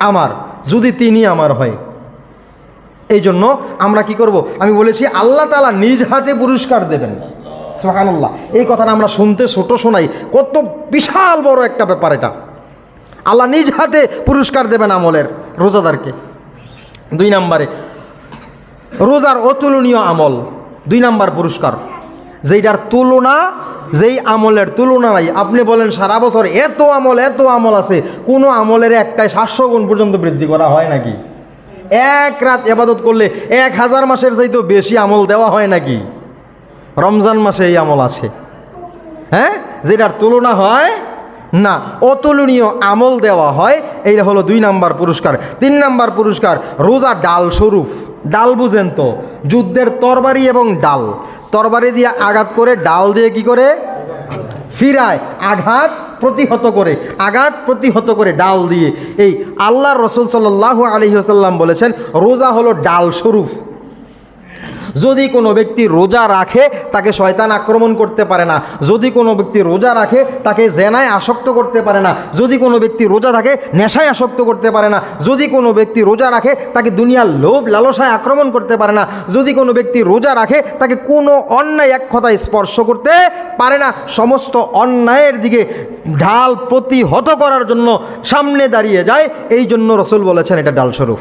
আমার, যদি তিনি আমার হয়। এই জন্য আমরা কি করব? আমি বলেছি, আল্লাহ তালা নিজ হাতে পুরস্কার দেবেন। সুবহানাল্লাহ। এই কথাটা আমরা শুনতে, ছোট শোনাই। কত বিশাল বড় একটা ব্যাপার এটা। আল্লাহ নিজ হাতে পুরস্কার দেবেন আমলের, রোজাদারকে। দুই নম্বরে, রোজার অতুলনীয় আমল। দুই নাম্বার পুরস্কার। যেইটার তুলনা, যেই আমলের তুলনা নাই। আপনি বলেন, সারা বছর এত আমল এত আমল আছে, কোনো আমলের একটাই সাতশো গুণ পর্যন্ত বৃদ্ধি করা হয় নাকি? এক রাত এবাদত করলে এক হাজার মাসের চাইতেও বেশি আমল দেওয়া হয় নাকি? রমজান মাসে এই আমল আছে। হ্যাঁ? যেটার তুলনা হয় না, অতুলনীয় আমল দেওয়া হয়, এইটা হলো দুই নাম্বার পুরস্কার। তিন নাম্বার পুরস্কার, রোজা ডাল স্বরূপ। ডাল বুঝেন তো, যুদ্ধের তরবারি এবং ডাল। তরবারি দিয়ে আঘাত করে, ডাল দিয়ে কি করে? ফিরায়, আঘাত প্রতিহত করে, আঘাত প্রতিহত করে ডাল দিয়ে। এই আল্লাহ রসুল সাল্লাহ আলহিহাসাল্লাম বলেছেন, রোজা হলো ডাল স্বরূপ। যদি কোনো ব্যক্তি রোজা রাখে, তাকে শয়তান আক্রমণ করতে পারে না। যদি কোনো ব্যক্তি রোজা রাখে, তাকে জেনায় আসক্ত করতে পারে না। যদি কোনো ব্যক্তি রোজা থাকে, নেশায় আসক্ত করতে পারে না। যদি কোনো ব্যক্তি রোজা রাখে, তাকে দুনিয়ার লোভ লালসায় আক্রমণ করতে পারে না। যদি কোনো ব্যক্তি রোজা রাখে, তাকে কোনো অন্যায় এক কথায় স্পর্শ করতে পারে না। সমস্ত অন্যায়ের দিকে ঢাল প্রতিহত করার জন্য সামনে দাঁড়িয়ে যায়। এই জন্য রসুল বলেছেন, এটা ডালস্বরূপ।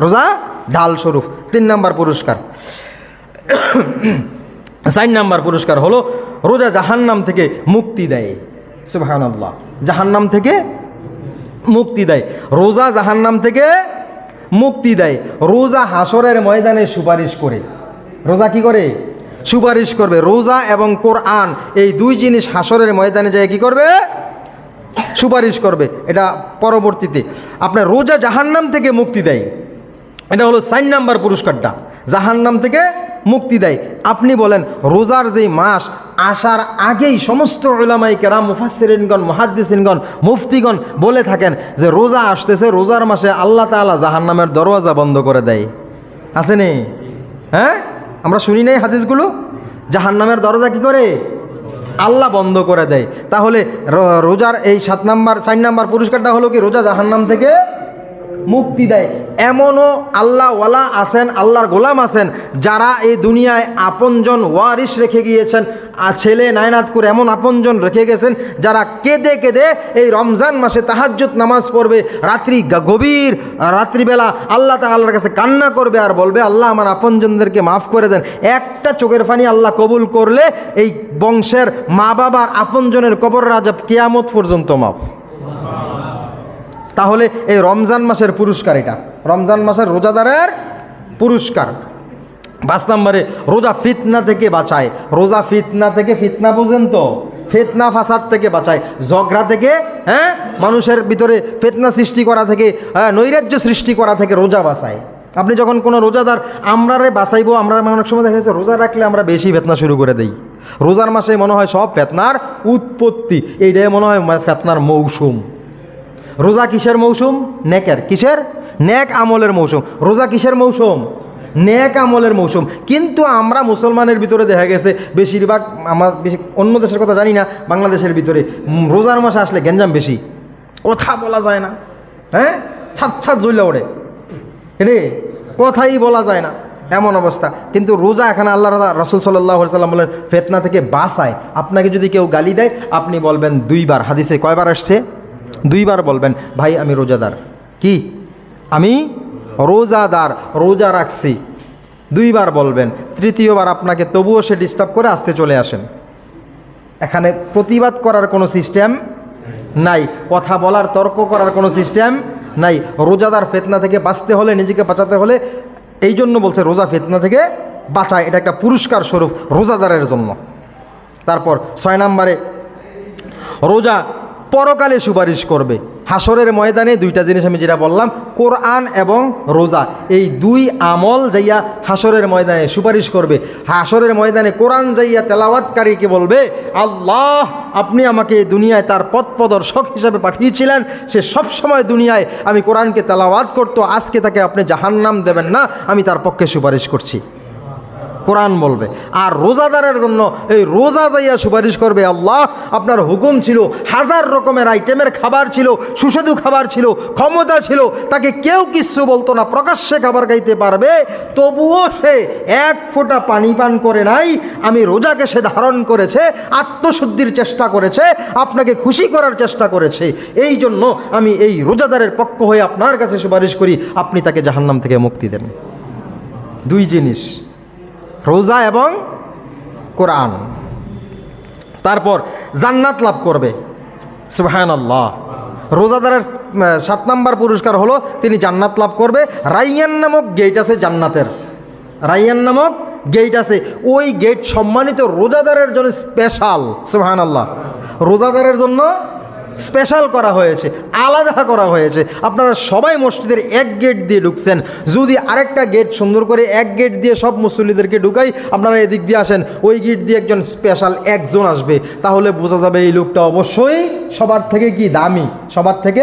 রোজা ঢাল স্বরূপ। তিন নাম্বার পুরস্কার। চার নাম্বার পুরস্কার হলো রোজা জাহান্নাম থেকে মুক্তি দেয়। সুবহানাল্লাহ। জাহান্নাম থেকে মুক্তি দেয়। রোজা জাহান্নাম থেকে মুক্তি দেয়। রোজা হাসরের ময়দানে সুপারিশ করে। রোজা কি করে? সুপারিশ করবে। রোজা এবং কোরআন, এই দুই জিনিস হাসরের ময়দানে যায় কি করবে? সুপারিশ করবে। এটা পরবর্তীতে। আপনার রোজা জাহান্নাম থেকে মুক্তি দেয়। এটা হলো সাইন নাম্বার পুরস্কারটা। জাহান্নাম থেকে মুক্তি দেয়। আপনি বলেন, রোজার যেই মাস, আসার আগেই সমস্ত ওলামাই কেরাম মুফাসিরিনগণ মহাদ্দিসিনগণ, মুফতিগণ বলে থাকেন যে রোজা আসতেছে, রোজার মাসে আল্লাহ তাআলা জাহান্নামের দরওয়াজা বন্ধ করে দেয়। আসেনি হ্যাঁ? আমরা শুনি নাই হাদিসগুলো? জাহান্নামের দরজা কি করে? আল্লাহ বন্ধ করে দেয়। তাহলে রোজার এই সাত নাম্বার চার নাম্বার পুরস্কারটা হলো কি? রোজা জাহান্নাম থেকে মুক্তি দেয়। এমনও আল্লাহওয়ালা আছেন, আল্লাহর গোলাম আছেন, যারা এই দুনিয়ায় আপনজন ওয়ারিস রেখে গিয়েছেন, আর ছেলে নায়নাত করে এমন আপনজন রেখে গেছেন, যারা কেঁদে কেঁদে এই রমজান মাসে তাহাজ্জুদ নামাজ পড়বে, রাত্রি গভীর, রাত্রিবেলা আল্লাহ তাআলার কাছে কান্না করবে আর বলবে, আল্লাহ আমার আপনজনদেরকে মাফ করে দেন। একটা চোখের পানি আল্লাহ কবুল করলে এই বংশের মা বাবার আপনজনের কবর রাজব কেয়ামত পর্যন্ত মাফ। তাহলে এই রমজান মাসের পুরস্কার এটা। রমজান মাসের রোজাদারের পুরস্কার। পাঁচ নম্বরে রোজা ফিতনা থেকে বাঁচায়। রোজা ফিতনা থেকে ফিতনা বুঝেন তো? ফিতনা ফাসাদ থেকে বাঁচায়। ঝগড়া থেকে হ্যাঁ? মানুষের ভিতরে ফেতনা সৃষ্টি করা থেকে হ্যাঁ, নৈরাজ্য সৃষ্টি করা থেকে রোজা বাঁচায়। আপনি যখন কোনো রোজাদার আমরারে বাঁচাইবো আমরা অনেক সময় দেখা যাচ্ছে রোজা রাখলে আমরা বেশি ফেতনা শুরু করে দেই। রোজার মাসে মনে হয় সব ফেতনার উৎপত্তি। এইটাই মনে হয় ফেতনার মৌসুম। রোজা কিসের মৌসুম? নেকের। কিসের? নেক আমলের মৌসুম। রোজা কিসের মৌসুম? নেক আমলের মৌসুম। কিন্তু আমরা মুসলমানের ভিতরে দেখা গেছে, বেশিরভাগ আমার অন্য দেশের কথা জানি না, বাংলাদেশের ভিতরে। রোজার মাসে আসলে গ্যাঞ্জাম বেশি। কথা বলা যায় না। হ্যাঁ? ছাদ ছাদ জ্বলে ওড়ে। রে, কথাই বলা যায় না। এমন অবস্থা। কিন্তু রোজা এখানে আল্লাহ রসুল সাল্লাহ সাল্লাম বলেন, ফেতনা থেকে বাঁচায়। আপনাকে যদি কেউ গালি দেয়, আপনি বলবেন দুইবার। হাদিসে কয়বার আসছে? দুইবার বলবেন, ভাই, আমি রোজাদার। কি? আমি? রোজাদার, রোজা রাখছি। দুইবার বলবেন, তৃতীয়বার আপনাকে তবুও সে ডিস্টার্ব করে আসতে চলে আসেন। এখানে প্রতিবাদ করার কোনো সিস্টেম নাই, কথা বলার, তর্ক করার কোনো সিস্টেম নাই। রোজাদার ফেতনা থেকে বাঁচতে হলে, নিজেকে বাঁচাতে হলে এই জন্য বলছে, রোজা ফেতনা থেকে বাঁচায়। এটা একটা পুরস্কার স্বরূপ রোজাদারের জন্য। তারপর ছয় নম্বরে, রোজা পরকালে সুপারিশ করবে। হাসরের ময়দানে দুইটা জিনিস আমি যেটা বললাম, কোরআন এবং রোজা। এই দুই আমল যাইয়া হাসরের ময়দানে সুপারিশ করবে। হাসরের ময়দানে কোরআন যাইয়া তেলাওয়াতকারীকে বলবে, আল্লাহ, আপনি আমাকে দুনিয়ায় তার পথ প্রদর্শক হিসাবে পাঠিয়েছিলেন। সে সব সময় দুনিয়ায় আমি কোরআনকে তেলাওয়াত করতো, আজকে তাকে আপনি জাহান্নাম দেবেন না, আমি তার পক্ষে সুপারিশ করছি। কোরআন বলবে। আর রোজাদারের জন্য এই রোজা যাইয়া সুপারিশ করবে আল্লাহ। আপনার হুকুম ছিল, হাজার রকমের আইটেমের খাবার ছিল, সুস্বাদু খাবার ছিল, ক্ষমতা ছিল, তাকে কেউ কিচ্ছু বলতো না, প্রকাশ্যে খাবার খাইতে পারবে। তবুও সে এক ফোঁটা পানি পান করে নাই, আমি রোজাকে সে ধারণ করেছে, আত্মশুদ্ধির চেষ্টা করেছে, আপনাকে খুশি করার চেষ্টা করেছে। এই জন্য আমি এই রোজাদারের পক্ষ হয়ে আপনার কাছে সুপারিশ করি, আপনি তাকে জাহান্নাম থেকে মুক্তি দেন। দুই জিনিস। রোজা এবং কোরআন। তারপর জান্নাত লাভ করবে। সুহান আল্লাহ রোজাদারের সাত নাম্বার পুরস্কার হলো তিনি জান্নাত লাভ করবে। রাইয়ান নামক গেট আছে জান্নাতের। রাইয়ান নামক গেট আছে। ওই গেট সম্মানিত রোজাদারের জন্য স্পেশাল সুহান আল্লাহ রোজাদারের জন্য স্পেশাল করা হয়েছে, আলাদা করা হয়েছে। আপনারা সবাই মসজিদের এক গেট দিয়ে ঢুকছেন। যদি আরেকটা গেট সুন্দর করে এক গেট দিয়ে সব মুসল্লিদেরকে ঢুকাই, আপনারা এদিক দিয়ে আসেন, ওই গেট দিয়ে একজন স্পেশাল একজন আসবে। তাহলে বোঝা যাবে এই লোকটা অবশ্যই সবার থেকে কি দামি? সবার থেকে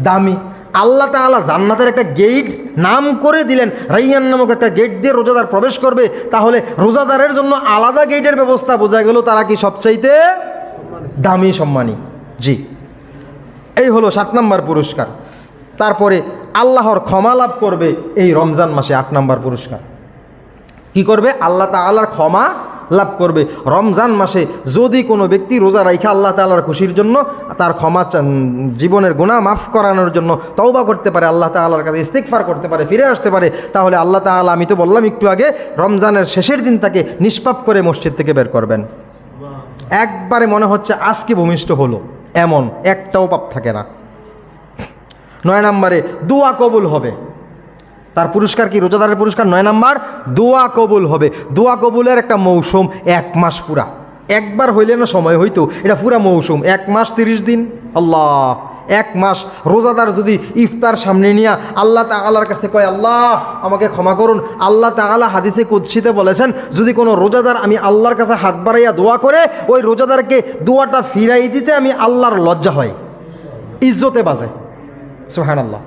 দামি। আল্লাহ তাআলা জান্নাতের একটা গেট নাম করে দিলেন, রাইয়ান নামক একটা গেট দিয়ে রোজাদার প্রবেশ করবে। তাহলে রোজাদারের জন্য আলাদা গেটের ব্যবস্থা বোঝা গেল তারা কি সবচাইতে দামি সম্মানী। জি। এই হলো সাত নম্বর পুরস্কার। তারপরে আল্লাহর ক্ষমা লাভ করবে এই রমজান মাসে আট নম্বর পুরস্কার। কি করবে? আল্লাহ তাআলার ক্ষমা লাভ করবে। রমজান মাসে যদি কোনো ব্যক্তি রোজা রাইখা আল্লাহ তাআলার খুশির জন্য, তার ক্ষমা জীবনের গুণা মাফ করানোর জন্য তওবা করতে পারে, আল্লাহ তাআলার কাছে ইস্তেকফার করতে পারে, ফিরে আসতে পারে, তাহলে আল্লাহ তাআলা, আমি তো বললাম একটু আগে, রমজানের শেষের দিন তাকে নিষ্পাপ করে মসজিদ থেকে বের করবেন। একবারে মনে হচ্ছে আজকে ভূমিষ্ঠ হলো। এমন, একটাও পাপ থাকে না। নয় নম্বরে, দোয়া কবুল হবে। তার পুরস্কার কি? রোজাদারের পুরস্কার? নয় নাম্বার, দোয়া কবুল হবে। দোয়া কবুলের একটা মৌসুম এক মাস পুরা। একবার হইলে না সময় হইতো, এটা পুরা মৌসুম। এক মাস তিরিশ দিন। আল্লাহ। এক মাস রোজাদার যদি ইফতার সামনে নিয়ে আল্লাহ তাআলার কাছে কয়, আল্লাহ, আমাকে ক্ষমা করুন। আল্লাহ তাআলা হাদিসে কুৎসিতে বলেছেন, যদি কোনো রোজাদার আমি আল্লাহর কাছে হাত বাড়াইয়া দোয়া করে, ওই রোজাদারকে দোয়াটা ফিরাই দিতে আমি আল্লাহর লজ্জা হয়। ইজ্জতে বাজে। সুহান আল্লাহ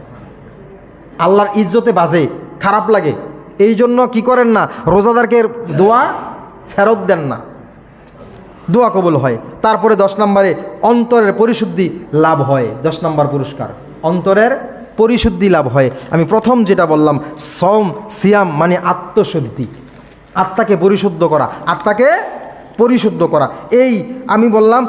আল্লাহর ইজ্জতে বাজে, খারাপ লাগে। এই জন্য কি করেন না, রোজাদারকে দোয়া ফেরত দেন না। দোয়া কবল হয়। তারপরে দশ নম্বরে অন্তরের পরিশুদ্ধি লাভ হয়। দশ নম্বর পুরস্কার। অন্তরের পরিশুদ্ধি লাভ হয়। আমি প্রথম যেটা বললাম সম সিয়াম মানে আত্মশুদ্ধি। আত্মাকে পরিশুদ্ধ করা, আত্মাকে পরিশুদ্ধ করা। এই আমি বললাম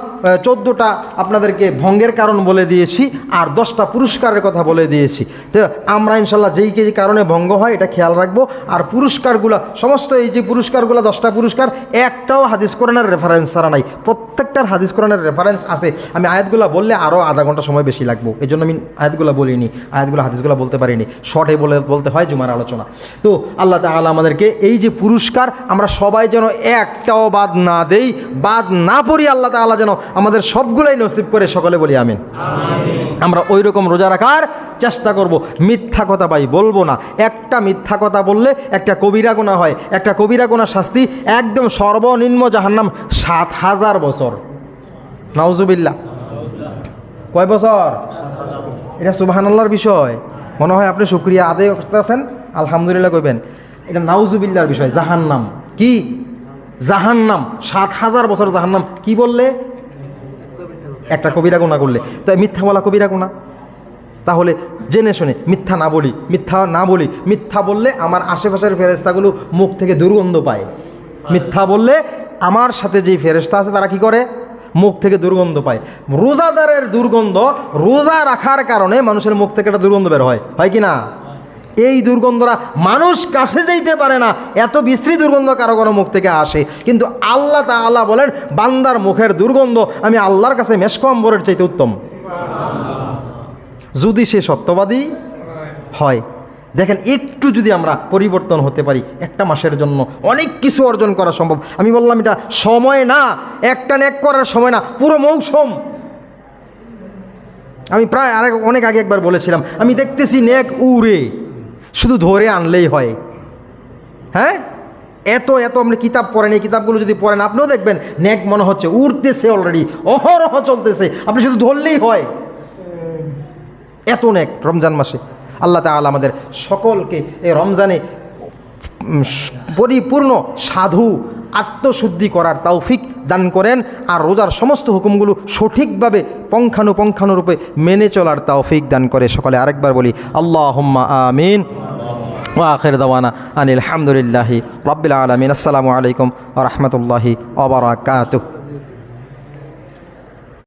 চোদ্দোটা আপনাদেরকে ভঙ্গের কারণ বলে দিয়েছি আর দশটা পুরস্কারের কথা বলে দিয়েছি। তো আমরা ইনশাল্লাহ যেই যেই কারণে ভঙ্গ হয়, এটা খেয়াল রাখব। আর পুরস্কারগুলো, সমস্ত এই যে পুরস্কারগুলো, দশটা পুরস্কার, একটাও হাদিস কোরআনের রেফারেন্স ছাড়া নাই। প্রত্যেকটার হাদিস কোরআনের রেফারেন্স আছে। আমি আয়াতগুলো বললে আরও আধা ঘণ্টা সময় বেশি লাগবো। এই জন্য আমি আয়াতগুলো বলিনি, আয়াতগুলো, হাদিসগুলো বলতে পারিনি। শর্টে বলে, বলতে হয় জুমার আলোচনা। তো আল্লাহ তাআলা আমাদেরকে এই যে পুরস্কার, আমরা সবাই যেন একটাও বাদ না দেই, বাদ না পড়ি আল্লাহ তাআলা যেন আমাদের সবগুলাই নসিব করে সকলে বলি আমিন। আমরা ওই রকম রোজা রাখার চেষ্টা করব। মিথ্যা কথা ভাই, বলব না। একটা মিথ্যা কথা বললে একটা কবিরা গোনা হয়। একটা কবিরা গোনার শাস্তি একদম সর্বনিম্ন জাহান্নাম সাত হাজার বছর। নাউজুবিল্লা কয় বছর? এটা সুবাহান্লার বিষয়। মনে হয় আপনি শুক্রিয়া আদায় করতে আছেন আলহামদুলিল্লাহ কইবেন। এটা নাউজুবিল্লার বিষয়, জাহান্নাম। কি? জাহান্নাম। সাত হাজার বছর জাহান্নাম। কি বললে? একটা কবিরা গুণা করলে। তাই মিথ্যা বলা কবিরা গুণা। তাহলে জেনে শুনে, মিথ্যা না বলি, মিথ্যা না বলি, মিথ্যা বললে আমার আশেপাশের ফেরেস্তাগুলো মুখ থেকে দুর্গন্ধ পায়। মিথ্যা বললে আমার সাথে যেই ফেরেস্তা আছে তারা কি করে? মুখ থেকে দুর্গন্ধ পায়। রোজাদারের দুর্গন্ধ রোজা রাখার কারণে মানুষের মুখ থেকে একটা দুর্গন্ধ বের হয়। হয় কি না? এই দুর্গন্ধরা মানুষ কাছে যাইতে পারে না। এত বিশ্রী দুর্গন্ধ কারও কারও মুখ থেকে আসে। কিন্তু আল্লাহ তা আল্লাহ বলেন, বান্দার মুখের দুর্গন্ধ আমি আল্লাহর কাছে মেসকম্বরের চাইতে উত্তম। যদি সে সত্যবাদী হয়, দেখেন একটু যদি আমরা পরিবর্তন হতে পারি, একটা মাসের জন্য অনেক কিছু অর্জন করা সম্ভব। আমি বললাম এটা সময় না, একটা নেক করার সময় না, পুরো মৌসুম। আমি প্রায় আরেক অনেক আগে একবার বলেছিলাম, আমি দেখতেছি নেক উড়ে। শুধু ধরে আনলেই হয়। হ্যাঁ? এত এত আপনি কিতাব পড়েন, এই কিতাবগুলো যদি পড়েন, আপনিও দেখবেন, নেক মনে হচ্ছে উঠতেছে অলরেডি অহরহ চলতেছে। আপনি শুধু ধরলেই হয়। এত নেক রমজান মাসে। আল্লাহ তাআলা আমাদের সকলকে এই রমজানে পরিপূর্ণ সাধু আত্মশুদ্ধি করার তাওফিক দান করেন আর রোজার সমস্ত হুকুমগুলো সঠিকভাবে পঙ্খানুপঙ্খানুরূপে মেনে চলার তাওফিক দান করে। সকলে আরেকবার বলি আল্লাহ আমিন। ওয়াখের দাওয়ানা আনিল হামদুলিল্লাহি রবিল আলমিন। আসসালামু আলাইকুম রহমতুল্লাহি ওবরাকাতুহ